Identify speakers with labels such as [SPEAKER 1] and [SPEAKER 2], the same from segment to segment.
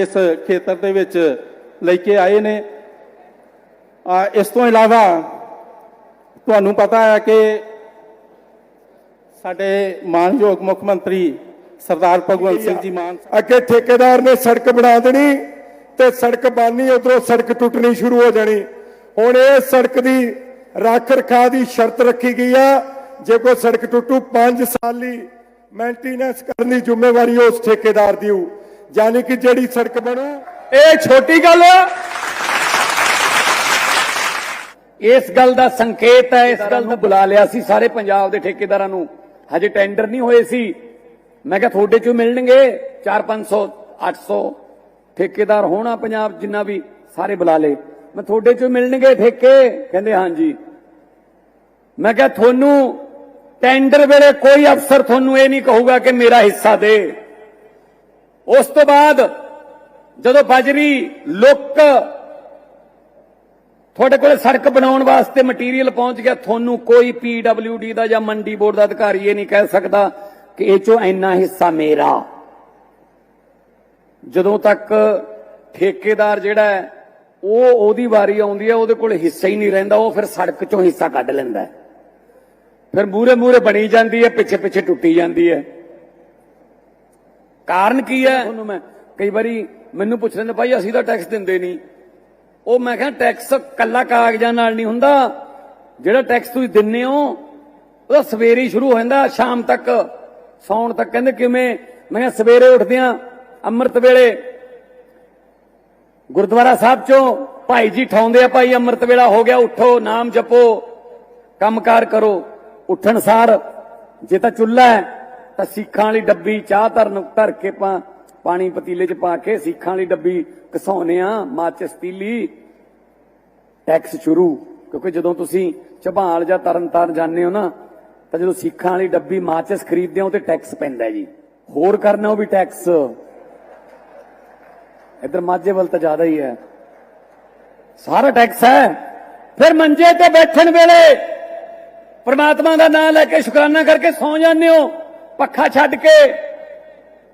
[SPEAKER 1] ਇਸ ਖੇਤਰ ਦੇ ਵਿੱਚ ਲੈ ਕੇ ਆਏ ਨੇ। ਇਸ ਤੋਂ ਇਲਾਵਾ ਤੁਹਾਨੂੰ ਪਤਾ ਹੈ ਕਿ ਸਾਡੇ ਮਾਨਯੋਗ ਮੁੱਖ ਮੰਤਰੀ ਸਰਦਾਰ ਭਗਵੰਤ ਸਿੰਘ ਜੀ ਮਾਨ
[SPEAKER 2] ਅੱਗੇ ਠੇਕੇਦਾਰ ਨੇ ਸੜਕ ਬਣਾ ਦੇਣੀ ਤੇ ਸੜਕ ਬਣਨੀ, ਉਧਰੋਂ ਸੜਕ ਟੁੱਟਣੀ ਸ਼ੁਰੂ ਹੋ ਜਾਣੀ। ਹੁਣ ਇਹ ਸੜਕ ਦੀ ਰੱਖ ਰਖਾ ਦੀ ਸ਼ਰਤ ਰੱਖੀ ਗਈ ਆ। ਜੇ ਕੋਈ ਸੜਕ ਟੁੱਟੂ 5 ਸਾਲ ਲਈ ਮੇਨਟੇਨੈਂਸ ਕਰਨ ਦੀ ਜ਼ਿੰਮੇਵਾਰੀ ਉਸ ਠੇਕੇਦਾਰ ਦੀ ਹੋਊ। ਯਾਨੀ ਕਿ ਜਿਹੜੀ ਸੜਕ ਬਣੂ,
[SPEAKER 3] ਇਹ ਛੋਟੀ ਗੱਲ ਇਸ ਗੱਲ ਦਾ ਸੰਕੇਤ ਹੈ, ਇਸ ਗੱਲ ਨੂੰ ਬੁਲਾ ਲਿਆ ਸੀ ਸਾਰੇ ਪੰਜਾਬ ਦੇ ਠੇਕੇਦਾਰਾਂ ਨੂੰ। ਹਜੇ ਟੈਂਡਰ ਨਹੀਂ ਹੋਏ ਸੀ। ਮੈਂ ਕਿਹਾ ਤੁਹਾਡੇ ਚੋਂ ਮਿਲਣਗੇ। 4-500 800 ਠੇਕੇਦਾਰ ਹੋਣਾ ਪੰਜਾਬ ਜਿੰਨਾ ਵੀ, ਸਾਰੇ ਬੁਲਾ ਲੇ ਮੈਂ ਤੁਹਾਡੇ ਚੋਂ ਮਿਲਣਗੇ ਠੇਕੇ। ਕਹਿੰਦੇ, ਹਾਂਜੀ। ਮੈਂ ਕਿਹਾ, ਤੁਹਾਨੂੰ ਟੈਂਡਰ ਵੇਲੇ ਕੋਈ ਅਫਸਰ ਤੁਹਾਨੂੰ ਇਹ ਨਹੀਂ ਕਹੂਗਾ ਕਿ ਮੇਰਾ ਹਿੱਸਾ ਦੇ। ਉਸ ਤੋਂ ਬਾਅਦ ਜਦੋਂ ਬਜਰੀ ਲੁੱਕ ਤੁਹਾਡੇ ਕੋਲ ਸੜਕ ਬਣਾਉਣ ਵਾਸਤੇ ਮਟੀਰੀਅਲ ਪਹੁੰਚ ਗਿਆ, ਤੁਹਾਨੂੰ ਕੋਈ ਪੀਡਬਲਯੂਡੀ ਦਾ ਜਾਂ ਮੰਡੀ ਬੋਰਡ ਦਾ ਅਧਿਕਾਰੀ ਇਹ ਨਹੀਂ ਕਹਿ ਸਕਦਾ ਕਿ ਇਹ ਚੋਂ ਇੰਨਾ ਹਿੱਸਾ ਮੇਰਾ। ਜਦੋਂ ਤੱਕ ਠੇਕੇਦਾਰ ਜਿਹੜਾ ਹੈ, ਉਹ ਉਹਦੀ ਵਾਰੀ ਆਉਂਦੀ ਹੈ, ਉਹਦੇ ਕੋਲ ਹਿੱਸਾ ਹੀ ਨਹੀਂ ਰਹਿੰਦਾ, ਉਹ ਫਿਰ ਸੜਕ ਚੋਂ ਹਿੱਸਾ ਕੱਢ ਲੈਂਦਾ ਫਿਰ ਮੂਰੇ ਮੂਰੇ ਬਣੀ ਜਾਂਦੀ ਹੈ ਪਿੱਛੇ ਪਿੱਛੇ ਟੁੱਟੀ ਜਾਂਦੀ ਹੈ। ਕਾਰਨ ਕੀ ਹੈ? ਤੁਹਾਨੂੰ ਮੈਂ ਕਈ ਵਾਰੀ ਮੈਨੂੰ ਪੁੱਛ ਲੈਂਦੇ, ਭਾਈ, ਅਸੀਂ ਤਾਂ ਟੈਕਸ ਦਿੰਦੇ ਨਹੀਂ ਉਹ ਮੈਂ ਕਿਹਾ ਟੈਕਸ ਕੱਲਾ ਕਾਗਜ਼ਾਂ ਨਾਲ ਨਹੀਂ ਹੁੰਦਾ। ਜਿਹੜਾ ਟੈਕਸ ਤੁਸੀਂ ਦਿੰਨੇ ਹੋ, ਉਹਦਾ ਸਵੇਰੇ ਹੀ ਸ਼ੁਰੂ ਹੋ ਜਾਂਦਾ, ਸ਼ਾਮ ਤੱਕ। ਸੌਣ ਤੱਕ ਕਹਿੰਦੇ ਕਿਵੇਂ? ਮੈਂ ਕਿਹਾ, ਸਵੇਰੇ ਉੱਠਦੇ ਆ ਅੰਮ੍ਰਿਤ ਵੇਲੇ। ਗੁਰਦੁਆਰਾ ਸਾਹਿਬ ਚੋਂ ਭਾਈ ਜੀ ਠਾਉਂਦੇ ਆ, ਭਾਈ, ਅੰਮ੍ਰਿਤ ਵੇਲਾ ਹੋ ਗਿਆ, ਉੱਠੋ, ਨਾਮ ਜਪੋ, ਕੰਮਕਾਰ ਕਰੋ, ਉੱਠਣ ਸਾਰ। ਜੇ ਤਾਂ ਚੁੱਲ੍ਹਾ ਹੈ ਤਾਂ ਸਿੱਖਾਂ ਵਾਲੀ ਡੱਬੀ ਚਾਹ ਧਰਨ ਧਰ ਕੇ ਪਾ, ਪਾਣੀ ਪਤੀਲੇ 'ਚ ਪਾ ਕੇ ਸਿੱਖਾਂ ਵਾਲੀ ਡੱਬੀ ਘਸਾਉਨੇ ਆ ਮਾਚਿਸ ਤੀਲੀ ਟੈਕਸ ਸ਼ੁਰੂ, ਕਿਉਂਕਿ ਜਦੋਂ ਤੁਸੀਂ ਝਬਾਲ ਜਾਂ ਤਰਨਤਾਰਨ ਜਾਂਦੇ ਹੋ ਨਾ, ਤਾਂ ਜਦੋਂ ਸਿੱਖਾਂ ਵਾਲੀ ਡੱਬੀ ਮਾਚਿਸ ਖਰੀਦਦੇ ਹੋ ਤੇ ਟੈਕਸ ਪੈਂਦਾ ਜੀ। ਹੋਰ ਕਰਨਾ ਉਹ ਵੀ ਟੈਕਸ ਇਧਰ ਮਾਝੇ ਵੱਲ ਤਾਂ ਜ਼ਿਆਦਾ ਹੀ ਹੈ। ਸਾਰਾ ਟੈਕਸ ਹੈ। ਫਿਰ ਮੰਜੇ ਤੇ ਬੈਠਣ ਵੇਲੇ ਪਰਮਾਤਮਾ ਦਾ ਨਾਮ ਲੈ ਕੇ ਸ਼ੁਕਰਾਨਾ ਕਰਕੇ ਸੌ ਜਾਂਦੇ ਹੋ। ਪੱਖਾ ਛੱਡ ਕੇ।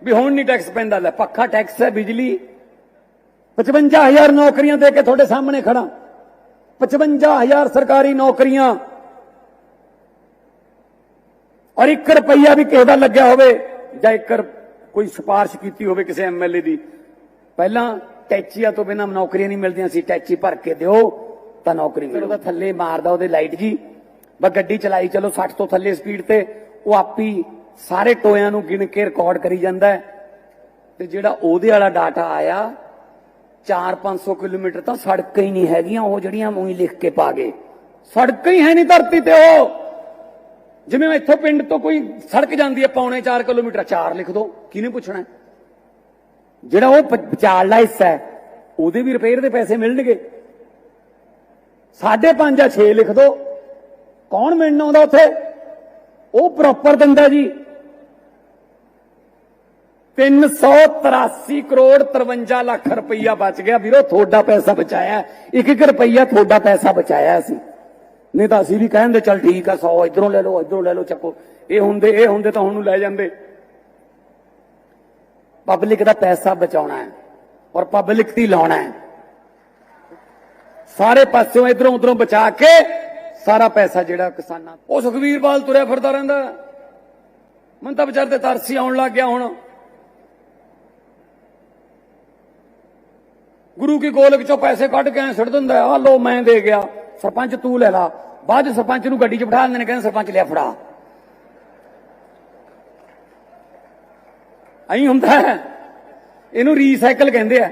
[SPEAKER 3] ਵੀ ਹੁਣ ਨਹੀਂ ਟੈਕਸ ਪੈਂਦਾ ਲੈ ਪੱਖਾ ਟੈਕਸ ਹੈ ਬਿਜਲੀ। 55000 ਨੌਕਰੀਆਂ ਦੇ ਕੇ ਤੁਹਾਡੇ ਸਾਹਮਣੇ ਖੜਾ 55000 ਸਰਕਾਰੀ ਨੌਕਰੀਆਂ। ਔਰ 1 ਰੁਪਈਆ ਵੀ ਕਿਸੇ ਦਾ ਲੱਗਿਆ ਹੋਵੇ ਜਾਂ ਇੱਕ ਕੋਈ ਸਿਫਾਰਿਸ਼ ਕੀਤੀ ਹੋਵੇ ਕਿਸੇ ਐਮਐਲਏ ਦੀ। ਪਹਿਲਾਂ ਟੈਚੀਆਂ ਤੋਂ ਬਿਨਾਂ ਨੌਕਰੀਆਂ ਨਹੀਂ ਮਿਲਦੀਆਂ ਸੀ ਟੈਚੀ ਭਰ ਕੇ ਦਿਓ ਤਾਂ ਨੌਕਰੀ ਮਿਲੂ। ਉਹਦਾ ਥੱਲੇ ਮਾਰਦਾ ਉਹਦੇ ਲਾਈਟ ਜੀ ਬਸ ਗੱਡੀ ਚਲਾਈ ਚਲੋ 60 ਤੋਂ ਥੱਲੇ ਸਪੀਡ ਤੇ ਉਹ ਆਪੀ ਸਾਰੇ ਟੋਇਆਂ ਨੂੰ ਗਿਣ ਕੇ ਰਿਕਾਰਡ ਕਰੀ ਜਾਂਦਾ ਤੇ ਜਿਹੜਾ ਉਹਦੇ ਵਾਲਾ ਡਾਟਾ ਆਇਆ 4-500 ਕਿਲੋਮੀਟਰ ਤਾਂ ਸੜਕਾਂ ਹੀ ਨਹੀਂ ਹੈਗੀਆਂ, ਉਹ ਜਿਹੜੀਆਂ ਉਹੀ ਲਿਖ ਕੇ ਪਾ ਗਏ। ਸੜਕਾਂ ਹੀ ਹੈ ਨਹੀਂ ਧਰਤੀ ਤੇ ਉਹ। ਜਿਵੇਂ ਇੱਥੋਂ ਪਿੰਡ ਤੋਂ ਕੋਈ ਸੜਕ ਜਾਂਦੀ ਹੈ, ਪੌਣੇ 4 ਕਿਲੋਮੀਟਰ 4 ਲਿਖ ਦੋ, ਕਿਹਨੇ ਪੁੱਛਣਾ ਜਿਹੜਾ ਉਹ ਪ- ਵਿਚਾਰਲਾ ਹਿੱਸਾ ਹੈ, ਉਹਦੇ ਵੀ ਰਿਪੇਅਰ ਦੇ ਪੈਸੇ ਮਿਲਣਗੇ। 5.5 ਜਾਂ 6 ਲਿਖ ਦੋ। ਕੌਣ ਮਿਲਣ ਆਉਂਦਾ ਉੱਥੇ? ਉਹ ਪ੍ਰੋਪਰ ਦਿੰਦਾ ਜੀ। 383 ਕਰੋੜ 53 ਲੱਖ ਰੁਪਈਆ ਬਚ ਗਿਆ। ਵੀਰੋ, ਤੁਹਾਡਾ ਪੈਸਾ ਬਚਾਇਆ। ਇੱਕ ਇੱਕ ਰੁਪਈਆ ਤੁਹਾਡਾ ਪੈਸਾ ਬਚਾਇਆ ਅਸੀਂ ਨਹੀਂ ਤਾਂ ਅਸੀਂ ਵੀ ਕਹਿੰਦੇ, ਚੱਲ ਠੀਕ ਆ 100 ਇਧਰੋਂ ਲੈ ਲਓ, ਇਧਰੋਂ ਲੈ ਲਓ, ਚੱਕੋ। ਇਹ ਹੁੰਦੇ ਇਹ ਹੁੰਦੇ ਤਾਂ ਹੁਣ ਨੂੰ ਲੈ ਜਾਂਦੇ। ਪਬਲਿਕ ਦਾ ਪੈਸਾ ਬਚਾਉਣਾ ਹੈ ਔਰ ਪਬਲਿਕ ਦੀ ਲਾਉਣਾ ਹੈ। ਸਾਰੇ ਪਾਸਿਓਂ ਇਧਰੋਂ ਉਧਰੋਂ ਬਚਾ ਕੇ ਸਾਰਾ ਪੈਸਾ ਜਿਹੜਾ ਕਿਸਾਨਾਂ ਉਹ ਸੁਖਵੀਰ ਬਾਲ ਤੁਰਿਆ ਫਿਰਦਾ ਰਹਿੰਦਾ। ਮਨ ਤਾਂ ਵਿਚਾਰ ਤੇ ਤਰਸੀ ਆਉਣ ਲੱਗ ਗਿਆ ਹੁਣ। ਗੁਰੂ ਕੀ ਗੋਲਕ ਚੋਂ ਪੈਸੇ ਕੱਢ ਕੇ ਐਂ ਸੁੱਟ ਦਿੰਦਾ ਆ ਲੋ ਮੈਂ ਦੇ ਗਿਆ। ਸਰਪੰਚ ਤੂੰ ਲੈ ਲਾ। ਬਾਅਦ 'ਚ ਸਰਪੰਚ ਨੂੰ ਗੱਡੀ 'ਚ ਬਿਠਾ ਦਿੰਦੇ ਨੇ, ਕਹਿੰਦੇ ਸਰਪੰਚ ਲਿਆ ਫੜਾ। ਐਂ ਹੁੰਦਾ ਇਹਨੂੰ ਰੀਸਾਈਕਲ ਕਹਿੰਦੇ ਆ।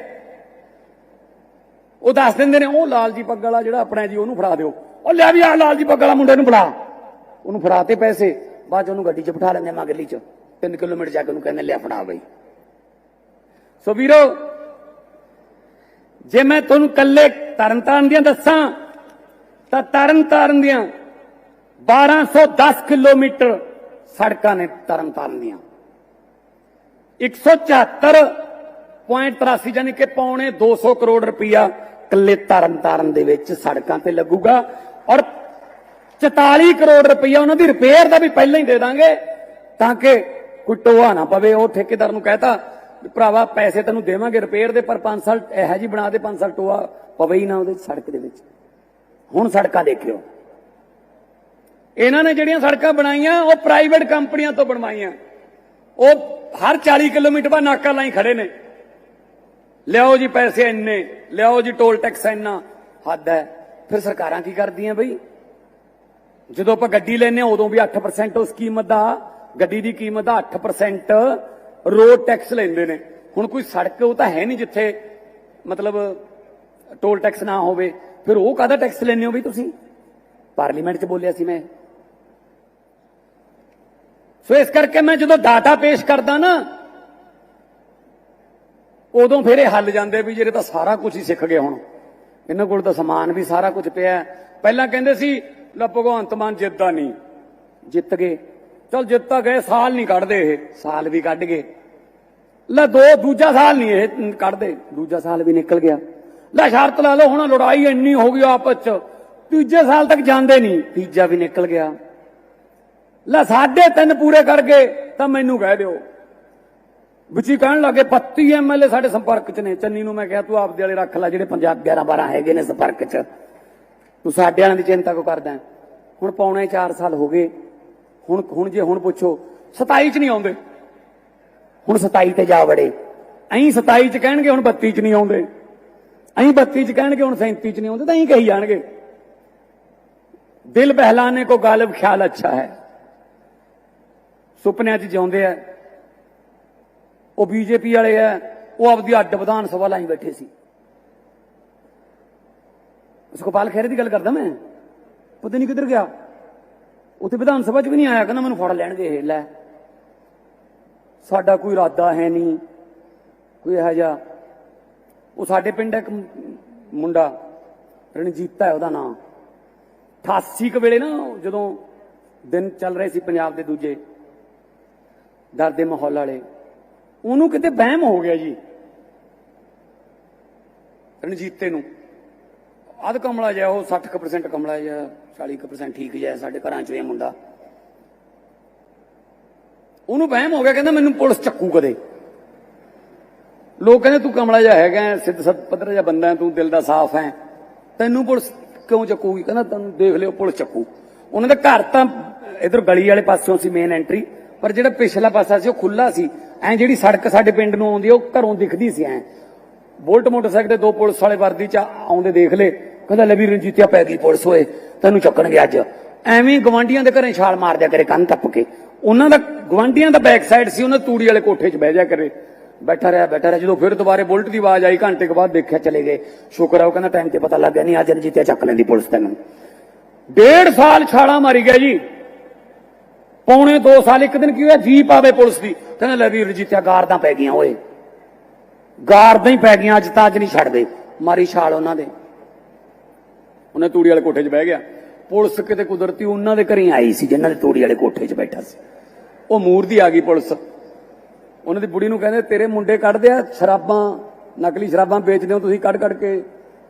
[SPEAKER 3] ਉਹ ਦੱਸ ਦਿੰਦੇ ਨੇ, ਉਹ ਲਾਲ ਜੀ ਪੱਗ ਵਾਲਾ ਜਿਹੜਾ ਆਪਣਾ ਜੀ, ਉਹਨੂੰ ਫੜਾ ਦਿਓ। ਉਹ ਲੈ ਵੀ ਆ ਲਾਲ ਜੀ ਪੱਗ ਵਾਲਾ ਮੁੰਡੇ ਨੂੰ ਬੁਲਾ ਉਹਨੂੰ ਫੜਾਤੇ ਪੈਸੇ। ਬਾਅਦ 'ਚ ਉਹਨੂੰ ਗੱਡੀ 'ਚ ਬਿਠਾ ਲੈਂਦੇ ਮਗਰਲੀ 'ਚ। 3 ਕਿਲੋਮੀਟਰ ਜਾ ਕੇ ਉਹਨੂੰ ਕਹਿੰਦੇ ਲਿਆ ਫੜਾ ਬਈ। ਸੋ ਵੀਰੋ, ਜੇ ਮੈਂ ਤੁਹਾਨੂੰ ਕੱਲੇ ਤਰਨਤਾਰਨ ਦੀਆਂ ਦੱਸਾਂ, ਤਾਂ ਤਰਨਤਾਰਨ ਦੀਆਂ 1210 ਕਿਲੋਮੀਟਰ ਸੜਕਾਂ ਨੇ ਤਰਨਤਾਰਨ ਦੀਆਂ। 174.83 ਯਾਨੀ ਕਿ ਪੌਣੇ 200 ਕਰੋੜ ਰੁਪਇਆ ਕੱਲੇ ਤਰਨਤਾਰਨ ਦੇ ਵਿੱਚ ਸੜਕਾਂ ਤੇ ਲੱਗੂਗਾ। ਔਰ 44 ਕਰੋੜ ਰੁਪਈਆ ਉਹਨਾਂ ਦੀ ਰਿਪੇਅਰ ਦਾ ਵੀ ਪਹਿਲਾਂ ਹੀ ਦੇ ਦਾਂਗੇ ਤਾਂ ਕਿ ਕੋਈ ਟੋਆ ਨਾ ਪਵੇ। ਉਹ ਠੇਕੇਦਾਰ ਨੂੰ ਕਹਤਾ ਵੀ ਭਰਾਵਾ, ਪੈਸੇ ਤੈਨੂੰ ਦੇਵਾਂਗੇ ਰਿਪੇਅਰ ਦੇ, ਪਰ 5 ਸਾਲ ਇਹੋ ਜੀ ਬਣਾ ਦੇ 5 ਸਾਲ ਟੋਆ ਪਵੇ ਹੀ ਨਾ ਉਹਦੇ ਸੜਕ ਦੇ ਵਿੱਚ। ਹੁਣ ਸੜਕਾਂ ਦੇਖਿਓ। ਇਹਨਾਂ ਨੇ ਜਿਹੜੀਆਂ ਸੜਕਾਂ ਬਣਾਈਆਂ, ਉਹ ਪ੍ਰਾਈਵੇਟ ਕੰਪਨੀਆਂ ਤੋਂ ਬਣਵਾਈਆਂ। ਉਹ ਹਰ 40 ਕਿਲੋਮੀਟਰ ਬਾਅਦ ਨਾਕਾ ਲਾਈ ਖੜੇ ਨੇ। ਲਿਆਓ ਜੀ ਪੈਸੇ ਇੰਨੇ, ਲਿਆਓ ਜੀ ਟੋਲ ਟੈਕਸ ਇੰਨਾ। ਹੱਦ ਹੈ। ਫਿਰ ਸਰਕਾਰਾਂ ਕੀ ਕਰਦੀਆਂ ਬਈ? ਜਦੋਂ ਆਪਾਂ ਗੱਡੀ ਲੈਨੇ ਆ ਉਦੋਂ ਵੀ 8% ਉਸ ਕੀਮਤ ਦਾ, ਗੱਡੀ ਦੀ ਕੀਮਤ ਦਾ 8% ਰੋਡ ਟੈਕਸ ਲੈਂਦੇ ਨੇ। ਹੁਣ ਕੋਈ ਸੜਕ ਉਹ ਤਾਂ ਹੈ ਨਹੀਂ ਜਿੱਥੇ ਮਤਲਬ ਟੋਲ ਟੈਕਸ ਨਾ ਹੋਵੇ। ਫਿਰ ਉਹ ਕਾਹਦਾ ਟੈਕਸ ਲੈਂਦੇ ਹੋ ਬਈ ਤੁਸੀਂ? ਪਾਰਲੀਮੈਂਟ 'ਚ ਬੋਲਿਆ ਸੀ ਮੈਂ। ਸੋ ਇਸ ਕਰਕੇ ਮੈਂ ਜਦੋਂ ਡਾਟਾ ਪੇਸ਼ ਕਰਦਾ ਨਾ, ਉਦੋਂ ਫਿਰ ਇਹ ਹੱਲ ਜਾਂਦੇ ਵੀ ਜਿਹੜੇ ਤਾਂ ਸਾਰਾ ਕੁਝ ਹੀ ਸਿੱਖ ਗਏ ਹੁਣ। ਇਹਨਾਂ ਕੋਲ ਤਾਂ ਸਮਾਨ ਵੀ ਸਾਰਾ ਕੁਝ ਪਿਆ ਪਹਿਲਾਂ ਕਹਿੰਦੇ ਸੀ, ਲੈ ਭਗਵੰਤ ਮਾਨ ਜਿੱਤਦਾ ਨਹੀਂ। ਜਿੱਤ ਗਏ। ਚਲ ਜਿੱਤ ਤਾਂ ਗਏ, ਸਾਲ ਨਹੀਂ ਕੱਢਦੇ ਇਹ। ਸਾਲ ਵੀ ਕੱਢ ਗਏ। ਲੈ ਦੋ, ਦੂਜਾ ਸਾਲ ਨਹੀਂ ਇਹ ਕੱਢਦੇ। ਦੂਜਾ ਸਾਲ ਵੀ ਨਿਕਲ ਗਿਆ। ਲੈ ਸ਼ਰਤ ਲਾ ਲਓ, ਹੁਣ ਲੜਾਈ ਇੰਨੀ ਹੋ ਗਈ ਆਪਸ ਚ। ਤੀਜੇ ਸਾਲ ਤੱਕ ਜਾਂਦੇ ਨਹੀਂ। ਤੀਜਾ ਵੀ ਨਿਕਲ ਗਿਆ। ਲੈ ਸਾਢੇ ਤਿੰਨ ਪੂਰੇ ਕਰ ਗਏ, ਤਾਂ ਮੈਨੂੰ ਕਹਿ ਦਿਓ। ਵਿੱਚ ਹੀ ਕਹਿਣ ਲੱਗੇ 32 ਐਮਐਲਏ ਸਾਡੇ ਸੰਪਰਕ 'ਚ ਨੇ। ਚੰਨੀ ਨੂੰ ਮੈਂ ਕਿਹਾ, ਤੂੰ ਆਪਦੇ ਵਾਲੇ ਰੱਖ ਲੈ, ਜਿਹੜੇ ਪੰਜਾਬ 11 12 ਹੈਗੇ ਨੇ ਸੰਪਰਕ 'ਚ। ਤੂੰ ਸਾਡੇ ਵਾਲਿਆਂ ਦੀ ਚਿੰਤਾ ਕਿਉਂ ਕਰਦਾ ਹੁਣ ਪੌਣੇ 4 ਸਾਲ ਹੋ ਗਏ। ਹੁਣ ਹੁਣ ਜੇ ਹੁਣ ਪੁੱਛੋ 27 'ਚ ਨਹੀਂ ਆਉਂਦੇ। ਹੁਣ 27 ਤੇ ਜਾ ਵੜੇ। ਐਂ 27 'ਚ ਕਹਿਣਗੇ, ਹੁਣ 32 'ਚ ਨਹੀਂ ਆਉਂਦੇ। ਐਂ 32 'ਚ ਕਹਿਣਗੇ, ਹੁਣ 37 'ਚ ਨਹੀਂ ਆਉਂਦੇ, ਤਾਂ ਐਂ ਕਹੀ ਜਾਣਗੇ। ਦਿਲ ਬਹਿਲਾਨੇ ਕੋ ਗਾਲਿਬ, ਖਿਆਲ ਅੱਛਾ ਹੈ। ਸੁਪਨਿਆਂ 'ਚ ਜਿਉਂਦੇ ਆ। ਉਹ ਬੀਜੇਪੀ ਵਾਲੇ ਆ ਉਹ ਆਪਦੀ ਅੱਡ ਵਿਧਾਨ ਸਭਾ ਲਾਈ ਬੈਠੇ ਸੀ। ਸੁਖਪਾਲ ਖਹਿਰੇ ਦੀ ਗੱਲ ਕਰਦਾ ਮੈਂ? ਪਤਾ ਨਹੀਂ ਕਿੱਧਰ ਗਿਆ। ਉੱਥੇ ਵਿਧਾਨ ਸਭਾ 'ਚ ਵੀ ਨਹੀਂ ਆਇਆ, ਕਹਿੰਦਾ ਮੈਨੂੰ ਫੜ ਲੈਣਗੇ ਇਹ, ਲੈ। ਸਾਡਾ ਕੋਈ ਇਰਾਦਾ ਹੈ ਨਹੀਂ ਕੋਈ ਇਹੋ ਜਿਹਾ। ਉਹ ਸਾਡੇ ਪਿੰਡ ਇੱਕ ਮੁੰਡਾ, ਰਣਜੀਤਾ ਹੈ ਉਹਦਾ ਨਾਮ 88 ਕੁ ਵੇਲੇ ਨਾ ਜਦੋਂ ਦਿਨ ਚੱਲ ਰਹੇ ਸੀ ਪੰਜਾਬ ਦੇ ਦੂਜੇ, ਡਰ ਦੇ ਮਾਹੌਲ ਵਾਲੇ। ਉਹਨੂੰ ਕਿਤੇ ਬਹਿਮ ਹੋ ਗਿਆ ਜੀ। ਰਣਜੀਤੇ ਨੂੰ। ਅੱਧ ਕਮਲਾ ਜਿਹਾ, ਉਹ 60% ਕਮਲਾ ਜਿਹਾ 40% ਠੀਕ ਜਿਹਾ ਸਾਡੇ ਘਰਾਂ ਚੋਂ ਇਹ ਮੁੰਡਾ। ਉਹਨੂੰ ਵਹਿਮ ਹੋ ਗਿਆ, ਕਹਿੰਦਾ ਮੈਨੂੰ ਪੁਲਿਸ ਚੱਕੂ ਕਦੇ। ਲੋਕ ਕਹਿੰਦੇ, ਤੂੰ ਕਮਲਾ ਜਿਹਾ ਹੈਗਾ ਸਿੱਧ ਸਤ ਪੱਧਰ ਜਿਹਾ ਬੰਦਾ ਤੂੰ ਦਿਲ ਦਾ ਸਾਫ਼ ਹੈ। ਤੈਨੂੰ ਪੁਲਿਸ ਕਿਉਂ ਚੱਕੂਗੀ? ਕਹਿੰਦਾ, ਤੈਨੂੰ ਦੇਖ ਲਿਓ, ਪੁਲਿਸ ਚੱਕੂ। ਉਹਨਾਂ ਦਾ ਘਰ ਤਾਂ ਇਧਰ ਗਲੀ ਵਾਲੇ ਪਾਸਿਓਂ ਸੀ ਮੇਨ ਐਂਟਰੀ ਪਰ ਜਿਹੜਾ ਪਿਛਲਾ ਪਾਸਾ ਸੀ, ਉਹ ਖੁੱਲਾ ਸੀ। ਐ ਜਿਹੜੀ ਸੜਕ ਸਾਡੇ ਪਿੰਡ ਨੂੰ ਆਉਂਦੀ ਆ, ਉਹ ਘਰੋਂ ਦਿਖਦੀ ਸੀ ਐ। ਬੁਲਟ ਮੋਟਰਸਾਈਕਲ ਤੇ ਦੋ ਪੁਲਿਸ ਵਾਲੇ ਵਰਦੀ ਚ ਆਉਂਦੇ ਦੇਖ ਲੇ ਕਹਿੰਦਾ ਲੈ ਵੀ ਰਣਜੀਤਿਆ ਪੈ ਗਈ ਪੁਲਿਸ ਹੋਏ ਤੈਨੂੰ ਚੱਕਣਗੇ ਅੱਜ। ਐਵੇਂ ਗਵਾਂਡੀਆਂ ਦੇ ਘਰੇ ਛਾਲ ਮਾਰ ਦਿਆ ਕਰੇ ਕੰਨ ਟੱਪ ਕੇ। ਉਹਨਾਂ ਦਾ ਗਵਾਂਡੀਆਂ ਦਾ ਬੈਕ ਸਾਈਡ ਸੀ ਉਹਨਾਂ ਤੂੜੀ ਵਾਲੇ ਕੋਠੇ 'ਚ ਬਹਿ ਜਾ ਕਰੇ। ਬੈਠਾ ਰਿਹਾ ਬੈਠਾ ਰਿਹਾ ਜਦੋਂ ਫਿਰ ਦੁਬਾਰੇ ਬੁਲਟ ਦੀ ਆਵਾਜ਼ ਆਈ ਘੰਟੇ ਕੁ ਬਾਅਦ ਦੇਖਿਆ ਚਲੇ ਗਏ। ਸ਼ੁਕਰ ਆ ਉਹ ਕਹਿੰਦਾ ਟਾਈਮ ਤੇ ਪਤਾ ਲੱਗ ਗਿਆ ਨਹੀਂ ਅੱਜ ਰਣਜੀਤਿਆ ਚੱਕ ਲੈਂਦੀ ਪੁਲਿਸ ਤੈਨੂੰ। ਡੇਢ ਸਾਲ ਛਾਲਾ ਮਾਰੀ ਗਿਆ ਜੀ। ਪੌਣੇ 2 ਸਾਲ ਇੱਕ ਦਿਨ ਕੀ ਹੋਇਆ? ਜੀਪ ਆਵੇ ਪੁਲਿਸ ਦੀ। ਕਹਿੰਦਾ, ਲੈ ਵੀ ਰਣਜੀਤਿਆ ਗਾਰਦਾਂ ਪੈ ਗਈਆਂ ਓਏ। ਗਾਰਦਾਂ ਹੀ ਪੈ ਗਈਆਂ, ਅੱਜ ਤਾਂ ਅੱਜ ਨਹੀਂ ਛੱਡਦੇ। ਮਾਰੀ ਛਾਲ ਉਹਨਾਂ ਦੇ। ਉਹਨੇ ਤੂੜੀ ਵਾਲੇ ਕੋਠੇ 'ਚ ਬਹਿ ਗਿਆ। ਪੁਲਿਸ ਕਿਤੇ ਕੁਦਰਤੀ ਉਹਨਾਂ ਦੇ ਘਰੇ ਆਈ ਸੀ, ਜਿਨ੍ਹਾਂ ਦੇ ਤੂੜੀ ਵਾਲੇ ਕੋਠੇ 'ਚ ਬੈਠਾ ਸੀ। ਉਹ ਮੂਰ ਦੀ ਆ ਗਈ ਪੁਲਿਸ। ਉਹਨਾਂ ਦੀ ਬੁੜੀ ਨੂੰ ਕਹਿੰਦੇ, ਤੇਰੇ ਮੁੰਡੇ ਕੱਢਦੇ ਆ, ਸ਼ਰਾਬਾਂ, ਨਕਲੀ ਸ਼ਰਾਬਾਂ ਵੇਚਦੇ ਹੋ ਤੁਸੀਂ ਕੱਢ ਕੱਢ ਕੇ।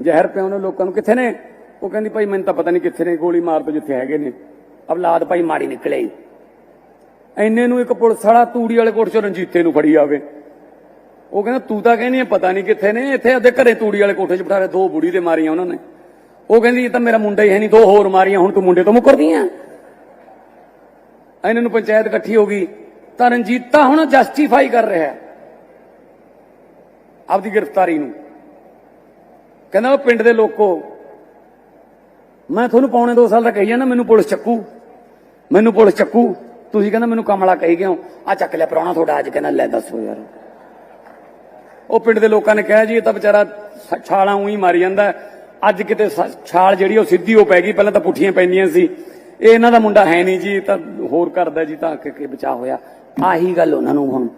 [SPEAKER 3] ਜ਼ਹਿਰ ਪਿਆਉਂਦੇ ਲੋਕਾਂ ਨੂੰ। ਕਿੱਥੇ ਨੇ? ਉਹ ਕਹਿੰਦੀ, ਭਾਈ, ਮੈਨੂੰ ਤਾਂ ਪਤਾ ਨਹੀਂ ਕਿੱਥੇ ਨੇ, ਗੋਲੀ ਮਾਰ ਤੋਂ ਜਿੱਥੇ ਹੈਗੇ ਨੇ। ਅਵਲਾਦ ਭਾਈ ਮਾੜੀ ਨਿਕਲੇ ਐਨੇ ਨੂੰ ਇੱਕ ਪੁਲਿਸ ਵਾਲਾ ਤੂੜੀ ਵਾਲੇ ਕੋਠੇ 'ਚੋਂ ਰਣਜੀਤੇ ਨੂੰ ਫੜੀ ਆਵੇ। ਉਹ ਕਹਿੰਦਾ, ਤੂੰ ਤਾਂ ਕਹਿੰਦੀ ਪਤਾ ਨਹੀਂ ਕਿੱਥੇ ਨੇ, ਇੱਥੇ ਅੱਧੇ ਘਰੇ ਤੂੜੀ ਵਾਲੇ ਕੋਠੇ 'ਚ ਬਿਠਾ ਰਹੇ ਦੋ ਬੁੜੀ ਦੇ ਮਾਰੀਆਂ ਉਹਨਾਂ ਨੇ। ਉਹ ਕਹਿੰਦੀ, ਇਹ ਤਾਂ ਮੇਰਾ ਮੁੰਡਾ ਹੀ ਹੈ ਨਹੀਂ ਦੋ ਹੋਰ ਮਾਰੀਆਂ, ਹੁਣ ਤੂੰ ਮੁੰਡੇ ਤੋਂ ਮੁਕਰਦੀ ਆ? ਇਹਨਾਂ ਨੂੰ ਪੰਚਾਇਤ ਇਕੱਠੀ ਹੋ ਗਈ। ਤਾਂ ਰਣਜੀਤਾ ਹੁਣ ਜਸਟੀਫਾਈ ਕਰ ਰਿਹਾ ਹੈ, ਆਪਦੀ ਗ੍ਰਿਫਤਾਰੀ ਨੂੰ। ਕਹਿੰਦਾ, ਉਹ ਪਿੰਡ ਦੇ ਲੋਕੋ, ਮੈਂ ਤੁਹਾਨੂੰ ਪੌਣੇ 2 ਸਾਲ ਦਾ ਕਹੀ ਜਾਂਦਾ, ਮੈਨੂੰ ਪੁਲਿਸ ਚੱਕੂ, ਮੈਨੂੰ ਪੁਲਿਸ ਚੱਕੂ। ਤੁਸੀਂ ਕਹਿੰਦਾ ਮੈਨੂੰ ਕਮਲਾ ਕਹੀ ਗਏ ਹੋ ਆ ਚੱਕ ਲਿਆ ਪ੍ਰਾਹੁਣਾ ਤੁਹਾਡਾ ਅੱਜ ਕਹਿੰਦਾ, ਲੈ ਦੱਸੋ ਯਾਰ। ਉਹ ਪਿੰਡ ਦੇ ਲੋਕਾਂ ਨੇ ਕਿਹਾ ਜੀ, ਇਹ ਤਾਂ ਵਿਚਾਰਾ ਛਾਲਾਂ ਉਹੀ ਮਾਰੀ ਜਾਂਦਾ ਅੱਜ ਕਿਤੇ ਸ- ਛਾਲ ਜਿਹੜੀ ਉਹ ਸਿੱਧੀ ਹੋ ਪੈ ਗਈ, ਪਹਿਲਾਂ ਤਾਂ ਪੁੱਠੀਆਂ ਪੈਂਦੀਆਂ ਸੀ। ਇਹ ਇਹਨਾਂ ਦਾ ਮੁੰਡਾ ਹੈ ਨਹੀਂ ਜੀ, ਇਹ ਤਾਂ ਹੋਰ ਕਰਦਾ ਜੀ, ਤਾਂ ਕਿ ਬਚਾ ਹੋਇਆ। ਆਹੀ ਗੱਲ ਉਹਨਾਂ ਨੂੰ ਹੁਣ।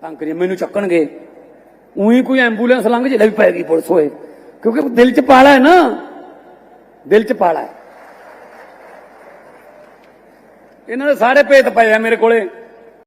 [SPEAKER 3] ਤਾਂ ਕਰੀ ਮੈਨੂੰ ਚੱਕਣਗੇ। ਉਹੀ ਕੋਈ ਐਂਬੂਲੈਂਸ ਲੰਘ ਜੇ ਵੀ ਪੈ ਗਈ ਪੁਲਿਸ ਹੋਏ ਕਿਉਂਕਿ ਦਿਲ 'ਚ ਪਾਲਾ ਹੈ ਨਾ। ਦਿਲ 'ਚ ਪਾਲਾ ਹੈ। ਇਹਨਾਂ ਦੇ ਸਾਰੇ ਭੇਤ ਪਏ ਆ ਮੇਰੇ ਕੋਲੇ।